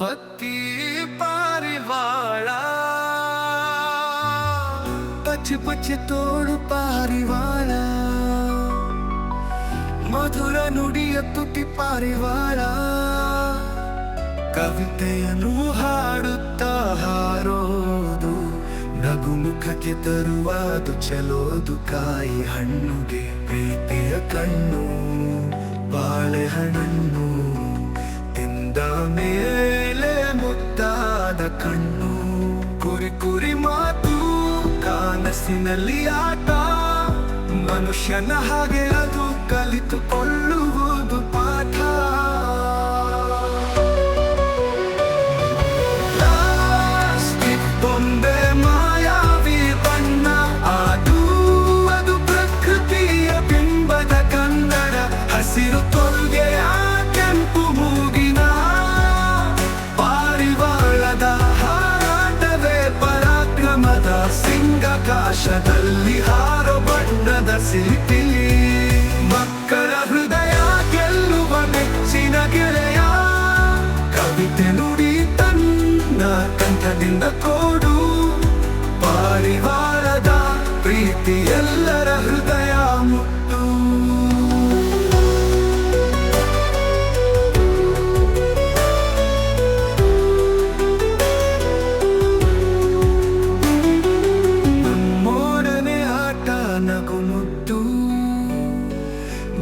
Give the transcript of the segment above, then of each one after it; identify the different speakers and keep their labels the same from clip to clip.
Speaker 1: ಪತಿ ಪಾರಿವಾಳ. ಪಚ್ಚು ಪಚ್ಚು ತೋಳು ಪಾರಿವಾಳ. ಮಧುರ ನುಡಿಯ ತುಟಿ ಪಾರಿವಾಳ. ಕವಿತೆಯನ್ನು ಹಾಡುತ್ತಾ ಹಾರೋದು, ನಗು ಮುಖಕ್ಕೆ ತರುವುದು ಚಲೋದು ಕಾಯಿ ಹಣ್ಣುಗೆ ಪ್ರೀತಿಯ ಕಣ್ಣು ಬಾಳೆಹಣ್ಣು ತಿಂದ ಮೇಲೆ ಕಣ್ಣು ಕುರಿ ಕುರಿ ಮಾತು ಕಾನಸಿನಲ್ಲಿ ಆಟ ಮನುಷ್ಯನ ಹಾಗೆ ಅದು ಕಲಿತುಕೊಳ್ಳುವುದು ಸಿಲಿಪಿಲಿ ಮಕ್ಕಳ ಹೃದಯ ಗೆಲ್ಲುವ ನೆಚ್ಚಿನ ಗೆಳೆಯ. ಕವಿತೆ ನುಡಿ ತನ್ನ ಕಂಠದಿಂದ ಕೋಡು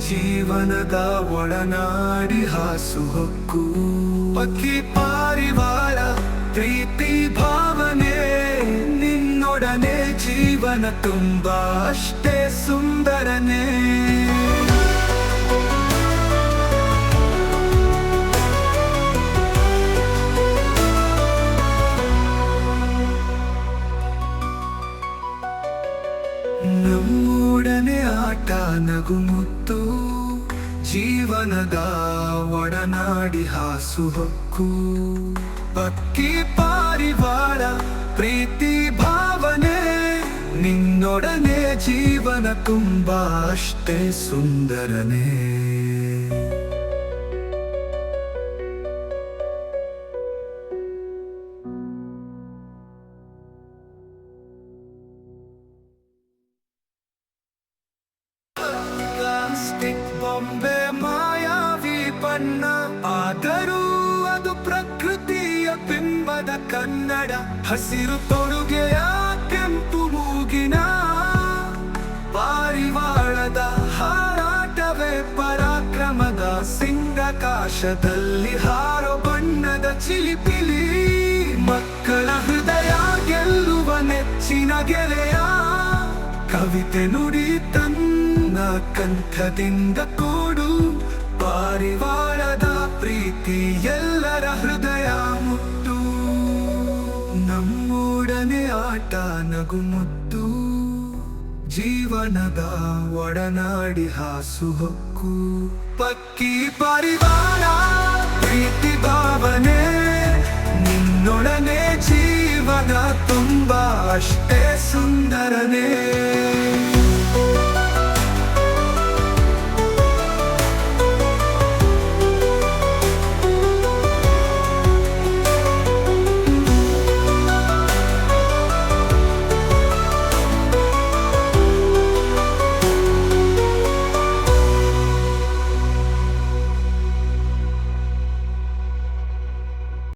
Speaker 1: ಜೀವನದ ಒಡನಾಡಿ ಹಾಸು ಹೊಕ್ಕು. ಪಕ್ಕಿ ಪಾರಿವಾಳ ಪ್ರೀತಿ ಭಾವನೆ ನಿನ್ನೊಡನೆ ಜೀವನ ತುಂಬಾ ಅಷ್ಟೇ ಸುಂದರನೇ. ಆಟ ನಗು ಮುತ್ತು, ಜೀವನದ ಒಡನಾಡಿ ಹಾಸು ಹೊಕ್ಕು. ಪಕ್ಕಿ ಪಾರಿವಾಳ ಪ್ರೀತಿ ಭಾವನೆ, ನಿನ್ನೊಡನೆ ಜೀವನ ತುಂಬಾ ಅಷ್ಟೇ ಸುಂದರನೇ. ಬೊಂಬೆ ಮಾಯಾವಿ ಆದರೂ ಅದು ಪ್ರಕೃತಿಯ ಬಿಂಬದ ಕನ್ನಡ. ಹಸಿರು ತೊಡುಗೆಯ ಕೆಂಪು ಮೂಗಿನ ಪಾರಿವಾಳದ ಹಾರಾಟವೇ ಪರಾಕ್ರಮದ ಸಿಂಗಕಾಶದಲ್ಲಿ ಹಾರೋ ಬಣ್ಣದ ಚಿಲಿಪಿಲಿ. ಮಕ್ಕಳ ಹೃದಯ ಗೆಲ್ಲುವ ನೆಚ್ಚಿನ ಗೆಳೆಯ. ಕವಿತೆ ನುಡಿ ತನ್ನ ಕಂಠದಿಂದ ಕೂಡು ಪಾರಿವಾಳದ ಪ್ರೀತಿ ಎಲ್ಲರ ಹೃದಯ ಮುತ್ತು ನಮ್ಮೊಡನೆ ಆಟ ನಗು ಮುತ್ತು. ಜೀವನದ ಒಡನಾಡಿ ಹಾಸು ಹೊಕ್ಕು. ಪಕ್ಕಿ ಪರಿವಾರ ಪ್ರೀತಿ ಭಾವನೆ. ನಿನ್ನೊಡನೆ ಜೀವನ ತುಂಬ ಅಷ್ಟೇ ಸುಂದರನೇ.